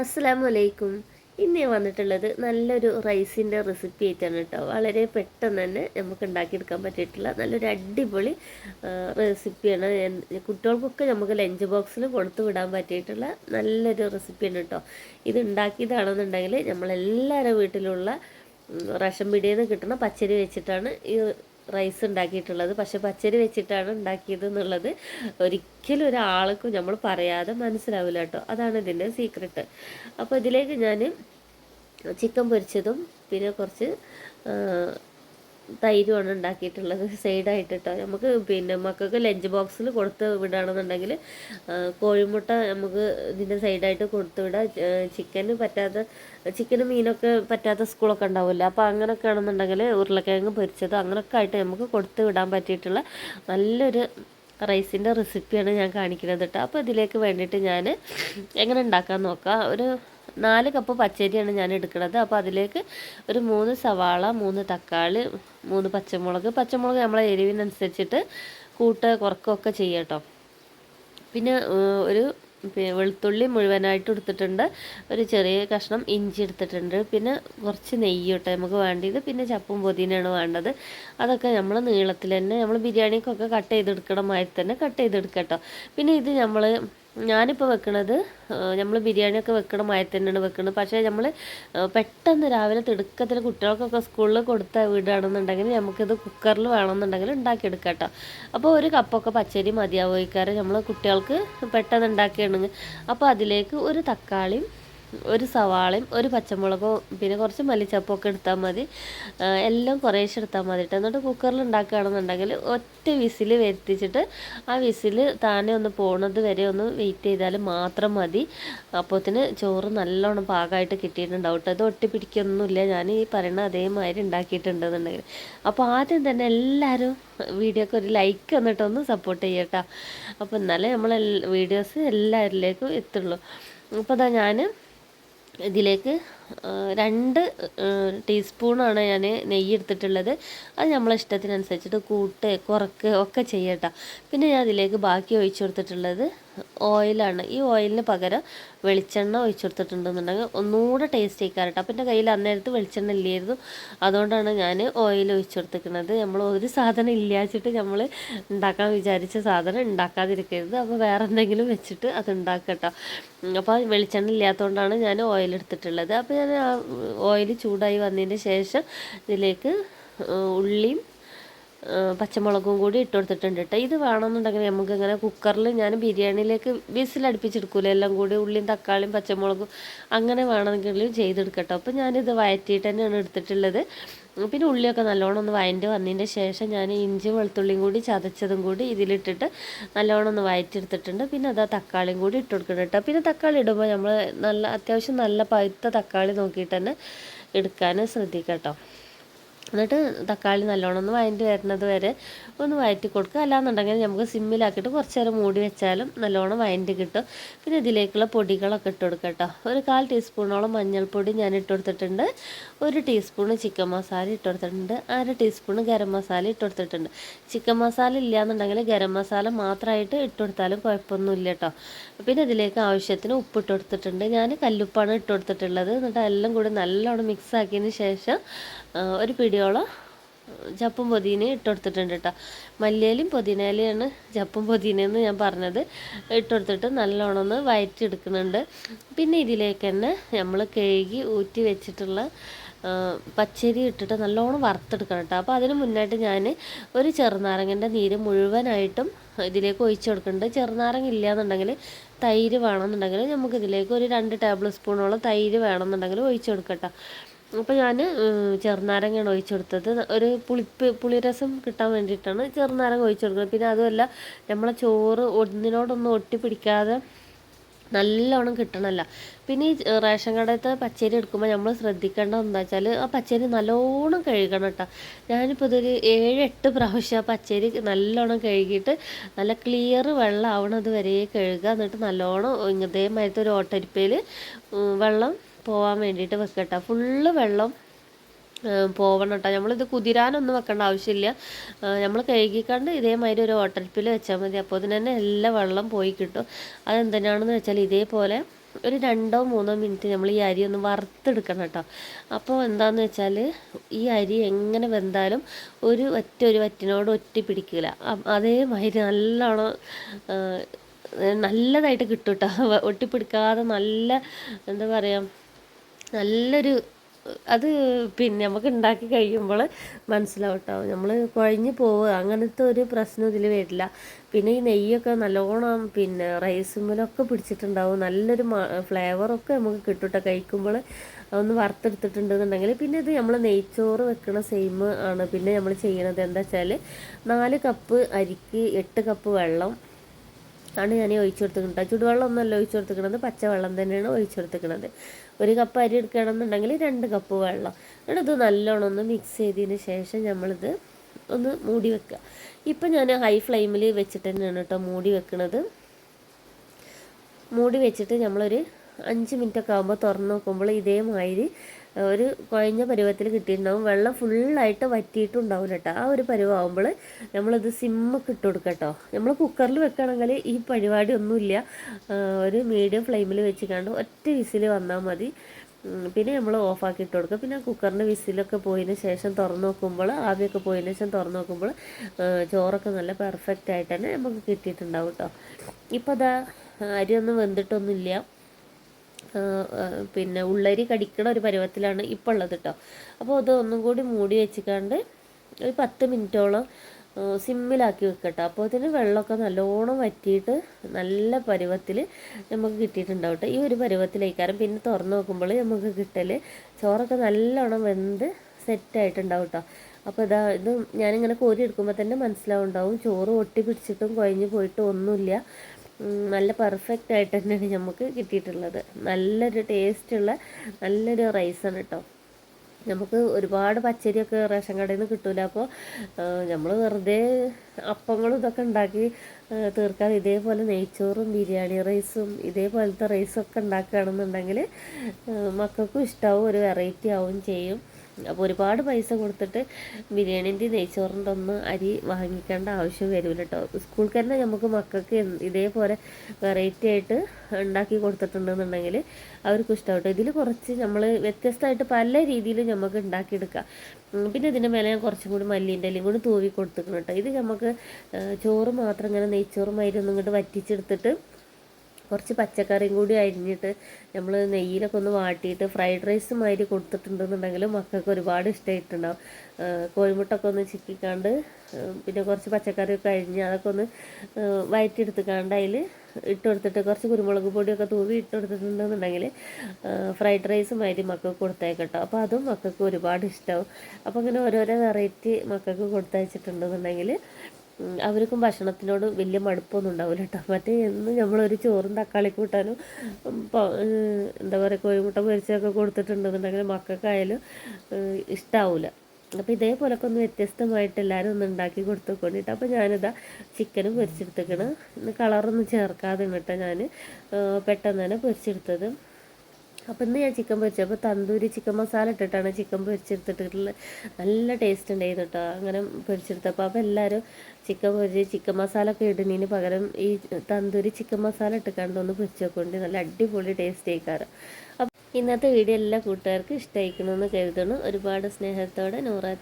അസ്സാം വലൈക്കും ഇന്ന് വന്നിട്ടുള്ളത് നല്ലൊരു റൈസിന്റെ റെസിപ്പി ആയിട്ടാണ് കേട്ടോ. വളരെ പെട്ടെന്ന് തന്നെ നമുക്ക് ഉണ്ടാക്കിയെടുക്കാൻ പറ്റിയിട്ടുള്ള നല്ലൊരു അടിപൊളി റെസിപ്പിയാണ്. കുട്ടികൾക്കൊക്കെ നമുക്ക് ലഞ്ച് ബോക്സിൽ കൊടുത്തു വിടാൻ പറ്റിയിട്ടുള്ള നല്ലൊരു റെസിപ്പിയാണ് കേട്ടോ. ഇത് ഉണ്ടാക്കിയതാണെന്നുണ്ടെങ്കിൽ നമ്മളെല്ലാവരുടെ വീട്ടിലുള്ള റേഷൻ പീടികയിൽ നിന്ന് കിട്ടുന്ന പച്ചരി വെച്ചിട്ടാണ് ഈ റൈസ് ഉണ്ടാക്കിയിട്ടുള്ളത്. പക്ഷെ പച്ചരി വെച്ചിട്ടാണ് ഉണ്ടാക്കിയത് എന്നുള്ളത് ഒരിക്കലും ഒരാൾക്കും നമ്മൾ പറയാതെ മനസ്സിലാവില്ല കേട്ടോ. അതാണ് ഇതിന്റെ സീക്രട്ട് അപ്പോൾ ഇതിലേക്ക് ഞാൻ ചിക്കൻ പൊരിച്ചതും പിന്നെ കുറച്ച് തൈരുമാണ് ഉണ്ടാക്കിയിട്ടുള്ളത് സൈഡായിട്ട് കേട്ടോ നമുക്ക് പിന്നെ മക്കൾക്ക് ലഞ്ച് ബോക്സിൽ കൊടുത്ത് വിടുകയാണെന്നുണ്ടെങ്കിൽ കോഴിമുട്ട നമുക്ക് ഇതിന്റെ സൈഡായിട്ട് കൊടുത്ത് വിടാം. ചിക്കന് പറ്റാത്ത ചിക്കനും മീനൊക്കെ പറ്റാത്ത സ്കൂളൊക്കെ ഉണ്ടാവില്ല അപ്പോൾ അങ്ങനെയൊക്കെ ആണെന്നുണ്ടെങ്കിൽ ഉരുളക്കിഴങ്ങ് പൊരിച്ചത് അങ്ങനെയൊക്കെ ആയിട്ട് നമുക്ക് കൊടുത്ത് വിടാൻ പറ്റിയിട്ടുള്ള നല്ലൊരു റൈസിന്റെ റെസിപ്പിയാണ് ഞാൻ കാണിക്കുന്നത് കേട്ടോ. അപ്പോൾ ഇതിലേക്ക് വേണ്ടിയിട്ട് ഞാൻ എങ്ങനെ ഉണ്ടാക്കാൻ നോക്കാം. ഒരു നാല് കപ്പ് പച്ചരിയാണ് ഞാൻ എടുക്കുന്നത്. അപ്പോൾ അതിലേക്ക് ഒരു മൂന്ന് സവാള മൂന്ന് തക്കാളി മൂന്ന് പച്ചമുളക്. പച്ചമുളക് നമ്മളെ എരിവിനനുസരിച്ചിട്ട് കൂട്ട് കുറക്കുകയൊക്കെ ചെയ്യാം കേട്ടോ പിന്നെ ഒരു വെളുത്തുള്ളി മുഴുവനായിട്ട് എടുത്തിട്ടുണ്ട്. ഒരു ചെറിയ കഷ്ണം ഇഞ്ചി എടുത്തിട്ടുണ്ട്. പിന്നെ കുറച്ച് നെയ്യ് കേട്ടോ നമുക്ക് വേണ്ടിയത് പിന്നെ ചപ്പും പൊതിനാണ് വേണ്ടത്. അതൊക്കെ നമ്മൾ നീളത്തിൽ തന്നെ നമ്മൾ ബിരിയാണിക്കൊക്കെ കട്ട് ചെയ്തെടുക്കണ മാതിരി തന്നെ കട്ട് ചെയ്തെടുക്കാം കേട്ടോ പിന്നെ ഇത് നമ്മൾ ഞാനിപ്പോൾ വെക്കണത് നമ്മൾ ബിരിയാണിയൊക്കെ വെക്കണ മാതിരി തന്നെയാണ് വെക്കുന്നത് പക്ഷേ നമ്മൾ പെട്ടെന്ന് രാവിലെ തിടുക്കത്തിൽ കുട്ടികൾക്കൊക്കെ സ്കൂളിൽ കൊടുത്ത വീടാണെന്നുണ്ടെങ്കിൽ നമുക്കിത് കുക്കറിൽ വേണമെന്നുണ്ടെങ്കിൽ ഉണ്ടാക്കിയെടുക്കാം കേട്ടോ അപ്പോൾ ഒരു കപ്പൊക്കെ പച്ചരി മതിയാവോയിക്കാറ് നമ്മൾ കുട്ടികൾക്ക് പെട്ടെന്ന് ഉണ്ടാക്കിയാണെങ്കിൽ അപ്പോൾ അതിലേക്ക് ഒരു തക്കാളിയും ഒരു സവാളയും ഒരു പച്ചമുളകും പിന്നെ കുറച്ച് മല്ലിച്ചപ്പൊക്കെ എടുത്താൽ മതി. എല്ലാം കുറേശ്ശെ എടുത്താൽ മതി കേട്ടോ എന്നിട്ട് കുക്കറിൽ ഉണ്ടാക്കുകയാണെന്നുണ്ടെങ്കിൽ ഒറ്റ വിസിൽ വരുത്തിച്ചിട്ട് ആ വിസിൽ താനെ ഒന്ന് പോണത് വരെ ഒന്ന് വെയിറ്റ് ചെയ്താൽ മാത്രം മതി. അപ്പോത്തിന് ചോറ് നല്ലോണം പാകമായിട്ട് കിട്ടിയിട്ടുണ്ടാവും കേട്ടോ അത് ഒട്ടിപ്പിടിക്കൊന്നുമില്ല. ഞാൻ ഈ പറയുന്ന അതേമാതിരി ഉണ്ടാക്കിയിട്ടുണ്ടെന്നുണ്ടെങ്കിൽ. അപ്പോൾ ആദ്യം തന്നെ എല്ലാവരും വീഡിയോക്ക് ഒരു ലൈക്ക് എന്നിട്ടൊന്ന് സപ്പോർട്ട് ചെയ്യട്ടോ അപ്പോൾ എന്നാലേ നമ്മളെ വീഡിയോസ് എല്ലാവരിലേക്കും എത്തുള്ളൂ. അപ്പോൾ അതാ ഞാൻ ഇതിലേക്ക് രണ്ട് ടീസ്പൂണാണ് ഞാൻ നെയ്യ് എടുത്തിട്ടുള്ളത് അത് നമ്മളെ ഇഷ്ടത്തിനനുസരിച്ചിട്ട് കൂട്ട് കുറക്ക് ഒക്കെ ചെയ്യട്ടോ. പിന്നെ ഞാൻ അതിലേക്ക് ബാക്കി ഒഴിച്ചു കൊടുത്തിട്ടുള്ളത് ഓയിലാണ് ഈ ഓയിലിന് പകരം വെളിച്ചെണ്ണ ഒഴിച്ചു കൊടുത്തിട്ടുണ്ടെന്നുണ്ടെങ്കിൽ ഒന്നുകൂടെ ടേസ്റ്റ് ആയിക്കാറട്ടോ അപ്പം എന്റെ കയ്യിൽ അന്നേരത്ത് വെളിച്ചെണ്ണ ഇല്ലായിരുന്നു. അതുകൊണ്ടാണ് ഞാൻ ഓയിൽ ഒഴിച്ചു കൊടുത്തിരിക്കുന്നത് നമ്മൾ ഒരു സാധനം ഇല്ലാച്ചിട്ട് നമ്മൾ ഉണ്ടാക്കാൻ വിചാരിച്ച സാധനം ഉണ്ടാക്കാതിരിക്കരുത്. അപ്പോൾ വേറെ എന്തെങ്കിലും വെച്ചിട്ട് അത് ഉണ്ടാക്കട്ടോ. അപ്പോൾ വെളിച്ചെണ്ണ ഇല്ലാത്തതുകൊണ്ടാണ് ഞാൻ ഓയിൽ എടുത്തിട്ടുള്ളത്. അപ്പോൾ ഞാൻ ഓയിൽ ചൂടായി വന്നതിന് ശേഷം ഇതിലേക്ക് ഉള്ളിയും പച്ചമുളകും കൂടി ഇട്ട് കൊടുത്തിട്ടുണ്ട് കേട്ടോ ഇത് വേണമെന്നുണ്ടെങ്കിൽ നമുക്ക് ഇങ്ങനെ കുക്കറിൽ ഞാൻ ബിരിയാണിയിലേക്ക് വിസിലടുപ്പിച്ചെടുക്കൂലേ എല്ലാം കൂടി ഉള്ളിയും തക്കാളിയും പച്ചമുളകും അങ്ങനെ വേണമെങ്കിലും ചെയ്തെടുക്കട്ടോ. അപ്പോൾ ഞാനിത് വഴറ്റിയിട്ട് തന്നെയാണ് എടുത്തിട്ടുള്ളത്. പിന്നെ ഉള്ളിയൊക്കെ നല്ലോണം ഒന്ന് വഴന്റെ വന്നതിന്റെ ശേഷം ഞാൻ ഇഞ്ചി വെളുത്തുള്ളിയും കൂടി ചതച്ചതും കൂടി ഇതിലിട്ടിട്ട് നല്ലോണം ഒന്ന് വഴറ്റിയെടുത്തിട്ടുണ്ട് പിന്നെ അതാ തക്കാളിയും കൂടി ഇട്ട് കൊടുക്കണം കേട്ടോ പിന്നെ തക്കാളി ഇടുമ്പോൾ നമ്മൾ നല്ല അത്യാവശ്യം നല്ല പഴുത്ത തക്കാളി നോക്കിയിട്ട് തന്നെ എടുക്കാൻ ശ്രദ്ധിക്കാം കേട്ടോ എന്നിട്ട് തക്കാളി നല്ലോണം ഒന്ന് വഴറ്റി വരുന്നത് വരെ ഒന്ന് വഴറ്റി കൊടുക്കുക. അല്ലാന്നുണ്ടെങ്കിൽ നമുക്ക് സിമ്മിലാക്കിയിട്ട് കുറച്ച് നേരം മൂടി വെച്ചാലും നല്ലോണം വഴറ്റി കിട്ടും. പിന്നെ ഇതിലേക്കുള്ള പൊടികളൊക്കെ ഇട്ട് കൊടുക്കുക കേട്ടോ. ഒരു കാൽ ടീസ്പൂണോളം മഞ്ഞൾപ്പൊടി ഞാൻ ഇട്ട് കൊടുത്തിട്ടുണ്ട്. ഒരു ടീസ്പൂണ് ചിക്കൻ മസാല ഇട്ട് കൊടുത്തിട്ടുണ്ട്. അര ടീസ്പൂണ് ഗരം മസാല ഇട്ട് കൊടുത്തിട്ടുണ്ട്. ചിക്കൻ മസാല ഇല്ലയെന്നുണ്ടെങ്കിൽ ഗരം മസാല മാത്രമായിട്ട് ഇട്ട് കൊടുത്താലും കുഴപ്പമൊന്നുമില്ല കേട്ടോ. പിന്നെ ഇതിലേക്ക് ആവശ്യത്തിന് ഉപ്പ് ഇട്ട് കൊടുത്തിട്ടുണ്ട്. ഞാൻ കല്ലുപ്പാണ് ഇട്ട് കൊടുത്തിട്ടുള്ളത്. എന്നിട്ട് എല്ലാം കൂടി നല്ലോണം മിക്സ് ആക്കിയതിന് ശേഷം ഒരു പിടിയോളം ചപ്പും പൊതിനയും ഇട്ട് കൊടുത്തിട്ടുണ്ട് കേട്ടോ മല്ലിയിലും പൊതിനയിലെയാണ് ചപ്പും പൊതിനയെന്ന് ഞാൻ പറഞ്ഞത്. ഇട്ട് കൊടുത്തിട്ട് നല്ലോണം ഒന്ന് വയറ്റിയെടുക്കുന്നുണ്ട്. പിന്നെ ഇതിലേക്ക് തന്നെ നമ്മൾ കഴുകി ഊറ്റി വെച്ചിട്ടുള്ള പച്ചരി ഇട്ടിട്ട് നല്ലോണം വറുത്തെടുക്കണം കേട്ടോ അപ്പോൾ അതിന് മുന്നായിട്ട് ഞാൻ ഒരു ചെറുനാരങ്ങന്റെ നീര് മുഴുവനായിട്ടും ഇതിലേക്ക് ഒഴിച്ചു കൊടുക്കുന്നുണ്ട് ചെറുനാരങ്ങ ഇല്ലയെന്നുണ്ടെങ്കിൽ തൈര് വേണമെന്നുണ്ടെങ്കിൽ നമുക്കിതിലേക്ക് ഒരു രണ്ട് ടേബിൾ സ്പൂണോളം തൈര് വേണമെന്നുണ്ടെങ്കിൽ ഒഴിച്ചു കൊടുക്കട്ടോ അപ്പോൾ ഞാൻ ചെറുനാരങ്ങയാണ് ഒഴിച്ചു കൊടുത്തത് ഒരു പുളിപ്പ് പുളിരസം കിട്ടാൻ വേണ്ടിയിട്ടാണ് ചെറുനാരങ്ങ ഒഴിച്ചു കൊടുക്കുന്നത് പിന്നെ അതുമല്ല നമ്മളെ ചോറ് ഒന്നിനോടൊന്നും ഒട്ടിപ്പിടിക്കാതെ നല്ലോണം കിട്ടണമല്ല. പിന്നെ ഈ റേഷൻ കടയിലത്തെ പച്ചരി എടുക്കുമ്പോൾ നമ്മൾ ശ്രദ്ധിക്കേണ്ടത് എന്താ വെച്ചാൽ ആ പച്ചരി നല്ലോണം കഴുകണം കേട്ടോ. ഞാനിപ്പോൾ ഇതൊരു ഏഴ് എട്ട് പ്രാവശ്യം ആ പച്ചരി നല്ലോണം കഴുകിയിട്ട് നല്ല ക്ലിയർ വെള്ളം ആവണത് വരെ കഴുകുക. എന്നിട്ട് നല്ലോണം ഇതേമാതിരത്തെ ഒരു ഓട്ടരിപ്പയിൽ വെള്ളം പോവാൻ വേണ്ടിയിട്ട് വെക്കട്ടോ. ഫുള്ള് വെള്ളം പോവണം കേട്ടോ നമ്മളിത് കുതിരാനൊന്നും വെക്കേണ്ട ആവശ്യമില്ല. നമ്മൾ കഴുകിക്കണ്ട് ഇതേമാതിരി ഒരു ഓട്ടൽപ്പിൽ വെച്ചാൽ മതി. അപ്പോൾ അതിന് തന്നെ എല്ലാ വെള്ളം പോയി കിട്ടും. അതെന്തിനാണെന്ന് വെച്ചാൽ ഇതേപോലെ ഒരു രണ്ടോ മൂന്നോ മിനിറ്റ് നമ്മൾ ഈ അരി ഒന്ന് വറുത്തെടുക്കണം കേട്ടോ അപ്പോൾ എന്താണെന്ന് വെച്ചാൽ ഈ അരി എങ്ങനെ വെന്താലും ഒരു ഒറ്റ ഒരു വറ്റിനോട് ഒറ്റി പിടിക്കില്ല അതേമാതിരി നല്ലോണം നല്ലതായിട്ട് കിട്ടും കേട്ടോ ഒട്ടിപ്പിടിക്കാതെ നല്ല എന്താ പറയുക നല്ലൊരു അത് പിന്നെ നമുക്ക് ഉണ്ടാക്കി കഴിയുമ്പോൾ മനസ്സിലാവും കേട്ടോ നമ്മൾ കുഴഞ്ഞു പോവുക അങ്ങനത്തെ ഒരു പ്രശ്നം ഇതിൽ വരില്ല. പിന്നെ ഈ നെയ്യൊക്കെ നല്ലോണം പിന്നെ റൈസുമ്മലൊക്കെ പിടിച്ചിട്ടുണ്ടാവും. നല്ലൊരു ഫ്ലേവറൊക്കെ നമുക്ക് കിട്ടും കേട്ടോ കഴിക്കുമ്പോൾ ഒന്ന് വറുത്തെടുത്തിട്ടുണ്ടെന്നുണ്ടെങ്കിൽ പിന്നെ ഇത് നമ്മൾ നെയ്ച്ചോറ് വെക്കണ സെയിം ആണ്. പിന്നെ നമ്മൾ ചെയ്യണത് എന്താ വെച്ചാൽ നാല് കപ്പ് അരിക്ക് എട്ട് കപ്പ് വെള്ളം ആണ് ഞാൻ ഒഴിച്ചു കൊടുത്തിട്ടുണ്ട് ചുടുവെള്ളം ഒന്നല്ല ഒഴിച്ചു കൊടുത്തിരിക്കുന്നത്. പച്ചവെള്ളം തന്നെയാണ് ഒഴിച്ചു കൊടുത്തിരിക്കുന്നത്. ഒരു കപ്പ് അരി എടുക്കുകയാണെന്നുണ്ടെങ്കിൽ രണ്ട് കപ്പ് വെള്ളം. എന്നിട്ട് ഇത് നല്ലോണം ഒന്ന് മിക്സ് ചെയ്തതിന് ശേഷം നമ്മളിത് ഒന്ന് മൂടി വെക്കുക. ഇപ്പം ഞാൻ ഹൈ ഫ്ലെയിമിൽ വെച്ചിട്ട് തന്നെയാണ് കേട്ടോ മൂടി വെക്കുന്നത് മൂടി വെച്ചിട്ട് നമ്മളൊരു അഞ്ച് മിനിറ്റ് ഒക്കെ ആകുമ്പോൾ തുറന്ന് നോക്കുമ്പോൾ ഇതേമാതിരി ഒരു കുഴഞ്ഞ പരുവത്തിൽ കിട്ടിയിട്ടുണ്ടാവും. വെള്ളം ഫുള്ളായിട്ട് വറ്റിയിട്ടുണ്ടാവും കേട്ടോ. ആ ഒരു പരുവാകുമ്പോൾ നമ്മളിത് സിമ്മൊക്കെ ഇട്ട് കൊടുക്കുക കേട്ടോ നമ്മൾ കുക്കറിൽ വെക്കുകയാണെങ്കിൽ ഈ പരിപാടി ഒന്നുമില്ല ഒരു മീഡിയം ഫ്ലെയിമിൽ വെച്ച് കണ്ട് ഒറ്റ വിസിൽ വന്നാൽ മതി. പിന്നെ നമ്മൾ ഓഫാക്കി ഇട്ട് കൊടുക്കുക. പിന്നെ കുക്കറിന്റെ വിസിലൊക്കെ പോയതിന് ശേഷം തുറന്ന് നോക്കുമ്പോൾ ആദ്യമൊക്കെ പോയതിന് ശേഷം തുറന്ന് നോക്കുമ്പോൾ ചോറൊക്കെ നല്ല പെർഫെക്റ്റ് ആയിട്ട് തന്നെ നമുക്ക് കിട്ടിയിട്ടുണ്ടാവും കേട്ടോ. ഇപ്പോൾ അതാ അരിയൊന്നും വെന്തിട്ടൊന്നുമില്ല. പിന്നെ ഉള്ളരി കടിക്കണ ഒരു പരുവത്തിലാണ് ഇപ്പോൾ ഉള്ളത് കേട്ടോ അപ്പോൾ അത് ഒന്നും കൂടി മൂടി വെച്ചിക്കാണ്ട് ഒരു പത്ത് മിനിറ്റോളം സിമ്മിലാക്കി വെക്കട്ടോ. അപ്പോൾ അതിന് വെള്ളമൊക്കെ നല്ലോണം വറ്റിയിട്ട് നല്ല പരുവത്തിൽ നമുക്ക് കിട്ടിയിട്ടുണ്ടാവും കേട്ടോ ഈ ഒരു പരുവത്തിലേക്കാരം പിന്നെ തുറന്ന് നോക്കുമ്പോൾ നമുക്ക് കിട്ടൽ ചോറൊക്കെ നല്ലോണം വെന്ത് സെറ്റായിട്ടുണ്ടാവും കേട്ടോ അപ്പോൾ ഇതാ ഇത് ഞാനിങ്ങനെ കോരി എടുക്കുമ്പോൾ തന്നെ മനസ്സിലാവുണ്ടാവും. ചോറ് ഒട്ടി പിടിച്ചിട്ടും കുഴഞ്ഞു പോയിട്ടും ഒന്നുമില്ല. നല്ല പെർഫെക്റ്റ് ആയിട്ട് തന്നെയാണ് നമുക്ക് കിട്ടിയിട്ടുള്ളത്. നല്ലൊരു ടേസ്റ്റുള്ള നല്ലൊരു റൈസാണ് കേട്ടോ നമുക്ക് ഒരുപാട് പച്ചരിയൊക്കെ റേഷൻ കടയിൽ നിന്ന് കിട്ടില്ല അപ്പോൾ നമ്മൾ വെറുതെ അപ്പങ്ങളും ഇതൊക്കെ ഉണ്ടാക്കി തീർക്കാൻ ഇതേപോലെ നെയ്ച്ചോറും ബിരിയാണി റൈസും ഇതേപോലത്തെ റൈസൊക്കെ ഉണ്ടാക്കുകയാണെന്നുണ്ടെങ്കിൽ മക്കൾക്കും ഇഷ്ടമാവും ഒരു വെറൈറ്റി ആവും ചെയ്യും. അപ്പോൾ ഒരുപാട് പൈസ കൊടുത്തിട്ട് ബിരിയാണിന്റെ നെയ്ച്ചോറിന്റെ ഒന്നും അരി വാങ്ങിക്കേണ്ട ആവശ്യം വരില്ല കേട്ടോ സ്കൂൾക്ക് തന്നെ നമുക്ക് മക്കൾക്ക് ഇതേപോലെ വെറൈറ്റി ആയിട്ട് ഉണ്ടാക്കി കൊടുത്തിട്ടുണ്ടെന്നുണ്ടെങ്കിൽ അവർക്ക് ഇഷ്ടമാവും ഇതിൽ കുറച്ച് നമ്മൾ വ്യത്യസ്തമായിട്ട് പല രീതിയിലും നമുക്ക് ഉണ്ടാക്കിയെടുക്കാം. പിന്നെ ഇതിന്റെ മേലെ ഞാൻ കുറച്ചും കൂടി മല്ലീന്റെ അല്ലെങ്കിൽ കൂടി തൂവി കൊടുത്തിട്ടുണ്ട് കേട്ടോ ഇത് നമുക്ക് ചോറ് മാത്രം ഇങ്ങനെ നെയ്ച്ചോറും മരുന്നും ഇങ്ങോട്ട് വറ്റിച്ചെടുത്തിട്ട് കുറച്ച് പച്ചക്കറിയും കൂടി അരിഞ്ഞിട്ട് നമ്മൾ നെയ്യിലൊക്കെ ഒന്ന് വാട്ടിയിട്ട് ഫ്രൈഡ് റൈസ് മാതിരി കൊടുത്തിട്ടുണ്ടെന്നുണ്ടെങ്കിൽ മക്കൾക്ക് ഒരുപാട് ഇഷ്ടമായിട്ടുണ്ടാവും കോഴിമുട്ടൊക്കെ ഒന്ന് ചിക്കിക്കാണ്ട് പിന്നെ കുറച്ച് പച്ചക്കറിയൊക്കെ അരിഞ്ഞ് അതൊക്കെ ഒന്ന് വയറ്റിയെടുത്തുക്കാണ്ട് അതിൽ ഇട്ട് കൊടുത്തിട്ട് കുറച്ച് കുരുമുളക് പൊടിയൊക്കെ തൂവി ഇട്ട് കൊടുത്തിട്ടുണ്ടെന്നുണ്ടെങ്കിൽ ഫ്രൈഡ് റൈസ് മാതിരി മക്കൾക്ക് കൊടുത്തേക്കട്ടോ. അപ്പോൾ അതും മക്കൾക്ക് ഒരുപാട് ഇഷ്ടമാവും അപ്പോൾ അങ്ങനെ ഓരോരോ വെറൈറ്റി മക്കൾക്ക് കൊടുത്തയച്ചിട്ടുണ്ടെന്നുണ്ടെങ്കിൽ അവർക്കും ഭക്ഷണത്തിനോട് വലിയ മടുപ്പൊന്നും ഉണ്ടാവില്ല കേട്ടോ മറ്റേ എന്ന് നമ്മളൊരു ചോറും തക്കാളി കൂട്ടാനും എന്താ പറയുക കോഴിമുട്ട പൊരിച്ചൊക്കെ കൊടുത്തിട്ടുണ്ടെന്നുണ്ടെങ്കിൽ മക്കൾക്കായാലും ഇഷ്ടാവില്ല അപ്പോൾ ഇതേപോലൊക്കെ ഒന്ന് വ്യത്യസ്തമായിട്ട് എല്ലാവരും ഒന്ന് ഉണ്ടാക്കി കൊടുത്തു കൊണ്ടിട്ട് അപ്പോൾ ഞാനിതാ ചിക്കനും പൊരിച്ചെടുത്തേക്കണം. കളറൊന്നും ചേർക്കാതെ കേട്ടോ ഞാൻ പെട്ടെന്ന് തന്നെ പൊരിച്ചെടുത്തത്. അപ്പോൾ ഇന്ന് ഞാൻ ചിക്കൻ പൊരിച്ചപ്പോൾ തന്തൂരി ചിക്കൻ മസാല ഇട്ടിട്ടാണ് ചിക്കൻ പൊരിച്ചെടുത്തിട്ടുള്ളത്. നല്ല ടേസ്റ്റ് ഉണ്ടായിരുന്നു കേട്ടോ അങ്ങനെ പൊരിച്ചെടുത്തപ്പോൾ അപ്പോൾ എല്ലാവരും ചിക്കൻ പൊരിച്ച് ചിക്കൻ മസാല ഒക്കെ ഇടുന്നതിന് പകരം ഈ തന്തൂരി ചിക്കൻ മസാല ഇട്ടിക്കാണ്ട് ഒന്ന് പൊരിച്ച് വെക്കൊണ്ട് നല്ല അടിപൊളി ടേസ്റ്റ് ആയിക്കാറ് അപ്പം ഇന്നത്തെ വീഡിയോ എല്ലാ കൂട്ടുകാർക്കും ഇഷ്ടമായിക്കണമെന്ന് കരുതണം ഒരുപാട് സ്നേഹത്തോടെ നൂറാ